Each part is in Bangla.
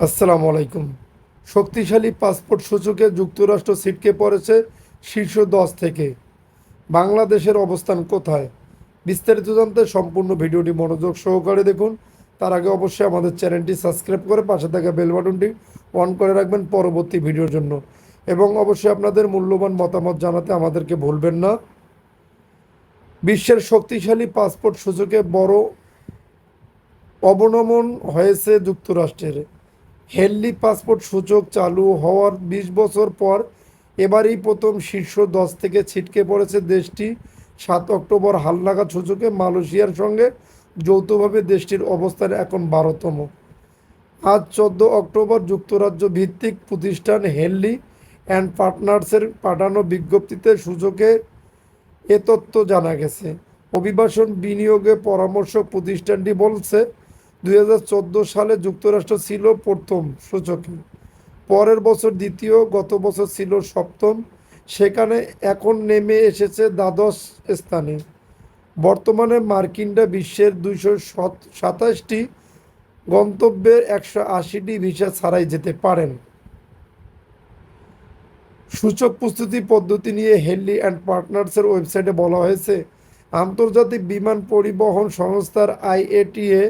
আসসালামু আলাইকুম। শক্তিশালী পাসপোর্ট সূচকে যুক্তরাষ্ট্র ছিটকে পড়েছে শীর্ষ দশ থেকে। বাংলাদেশের অবস্থান কোথায়? বিস্তারিত জানতে সম্পূর্ণ ভিডিওটি মনোযোগ সহকারে দেখুন। তার আগে অবশ্যই আমাদের চ্যানেলটি সাবস্ক্রাইব করে পাশে থাকা বেল বাটনটি অন করে রাখবেন পরবর্তী ভিডিওর জন্য। এবং অবশ্যই আপনাদের মূল্যবান মতামত জানাতে আমাদেরকে ভুলবেন না। বিশ্বের শক্তিশালী পাসপোর্ট সূচকে বড় অবনমন হয়েছে যুক্তরাষ্ট্রের। হেনলি পাসপোর্ট সূচক চালু হওয়ার বিশ বছর পর এবারই প্রথম শীর্ষ দশ থেকে ছিটকে পড়েছে দেশটি। সাত অক্টোবর হালনাগাদ সূচকে মালয়েশিয়ার সঙ্গে যৌথভাবে দেশটির অবস্থান এখন বারোতম। আজ চোদ্দ অক্টোবর যুক্তরাজ্য ভিত্তিক প্রতিষ্ঠান হেনলি অ্যান্ড পার্টনার্সের পাঠানো বিজ্ঞপ্তিতে সূচকে এ তথ্য জানা গেছে। অভিবাসন বিনিয়োগে পরামর্শক প্রতিষ্ঠানটি বলছে দুই হাজার চোদ্দ সালে যুক্তরাষ্ট্র ছিল প্রথম সূচকে। পরের বছর দ্বিতীয়, গত বছর ছিল সপ্তম। সেখানে এখন নেমে এসেছে দ্বাদশ স্থানে। বর্তমানে মার্কিনরা বিশ্বের দুইশো সাতাশটি গন্তব্যের একশো আশিটি ভিসা ছাড়াই যেতে পারেন। সূচক প্রস্তুতি পদ্ধতি নিয়ে হেনলি অ্যান্ড পার্টনার্সের ওয়েবসাইটে বলা হয়েছে, আন্তর্জাতিক বিমান পরিবহন সংস্থার আইএটিএ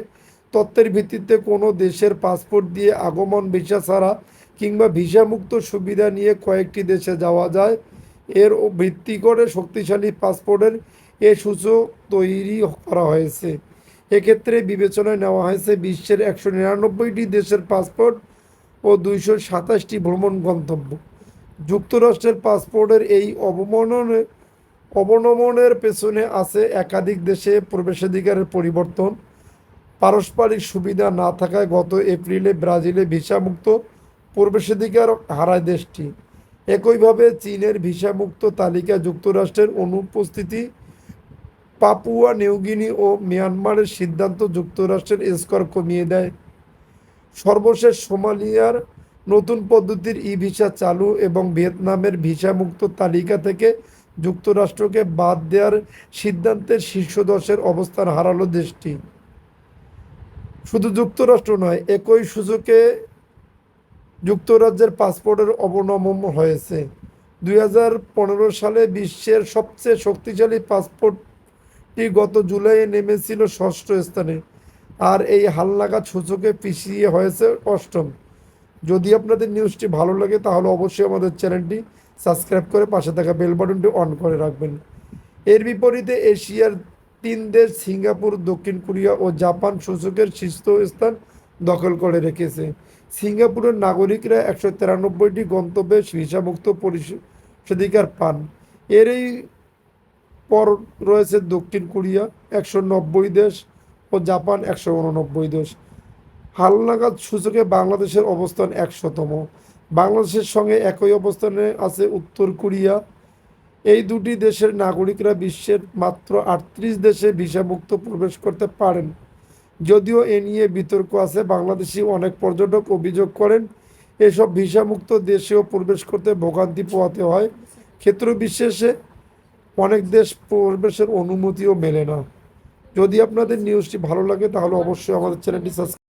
তথ্যের ভিত্তিতে কোনো দেশের পাসপোর্ট দিয়ে আগমন ভিসা ছাড়া কিংবা ভিসামুক্ত সুবিধা নিয়ে কয়েকটি দেশে যাওয়া যায়। এর ভিত্তি করে শক্তিশালী পাসপোর্টের এ সূচক তৈরি করা হয়েছে। এক্ষেত্রে বিবেচনায় নেওয়া হয়েছে বিশ্বের একশো নিরানব্বইটি দেশের পাসপোর্ট ও দুইশো সাতাশটি ভ্রমণ গন্তব্য। যুক্তরাষ্ট্রের পাসপোর্টের এই অবমাননে, অবনমনের পেছনে আছে একাধিক দেশে প্রবেশাধিকারের পরিবর্তন। পারস্পরিক সুবিধা না থাকায় গত এপ্রিলে ব্রাজিলে ভিসামুক্ত প্রবেশাধিকার হারায় দেশটি। একইভাবে চীনের ভিসামুক্ত তালিকা যুক্তরাষ্ট্রের অনুপস্থিতি, পাপুয়া নিউগিনি ও মিয়ানমারের সিদ্ধান্ত যুক্তরাষ্ট্রের স্কোর কমিয়ে দেয়। সর্বশেষ সোমালিয়ার নতুন পদ্ধতির ই ভিসা চালু এবং ভিয়েতনামের ভিসামুক্ত তালিকা থেকে যুক্তরাষ্ট্রকে বাদ দেওয়ার সিদ্ধান্তের শীর্ষ দশের অবস্থান হারালো দেশটি। শুধু যুক্তরাষ্ট্র নয়, একই সূচকে যুক্তরাজ্যের পাসপোর্টের অবনমন হয়েছে। দুই হাজার পনেরো সালে বিশ্বের সবচেয়ে শক্তিশালী পাসপোর্টটি গত জুলাইয়ে নেমেছিল ষষ্ঠ স্থানে আর এই হালনাগাদ সূচকে পিছিয়ে হয়েছে অষ্টম। যদি আপনাদের নিউজটি ভালো লাগে, তাহলে অবশ্যই আমাদের চ্যানেলটি সাবস্ক্রাইব করে পাশে থাকা বেল বাটনটি অন করে রাখবেন। এর বিপরীতে এশিয়ার তিন দেশ সিঙ্গাপুর, দক্ষিণ কোরিয়া ও জাপান সূচকের শীর্ষ স্থান দখল করে রেখেছে। সিঙ্গাপুরের নাগরিকরা একশো তিরানব্বইটি গন্তব্যে ভিসামুক্ত পরিষেধিকার পান। এরই পর রয়েছে দক্ষিণ কোরিয়া একশো নব্বই দেশ ও জাপান একশো উননব্বই দেশ। হালনাগাদ সূচকে বাংলাদেশের অবস্থান একশোতম। বাংলাদেশের সঙ্গে একই অবস্থানে আছে উত্তর কোরিয়া এই দুটি দেশের নাগরিকরা বিশ্বের মাত্র আটত্রিশ দেশে ভিসামুক্ত প্রবেশ করতে পারেন। যদিও এ নিয়ে বিতর্ক আছে, বাংলাদেশি অনেক পর্যটক অভিযোগ করেন, এসব ভিসামুক্ত দেশেও প্রবেশ করতে ভোগান্তি পোহাতে হয়। ক্ষেত্র বিশেষে অনেক দেশ প্রবেশের অনুমতিও মেলে না। যদি আপনাদের নিউজটি ভালো লাগে, তাহলে অবশ্যই আমাদের চ্যানেলটি সাবস্ক্রাইব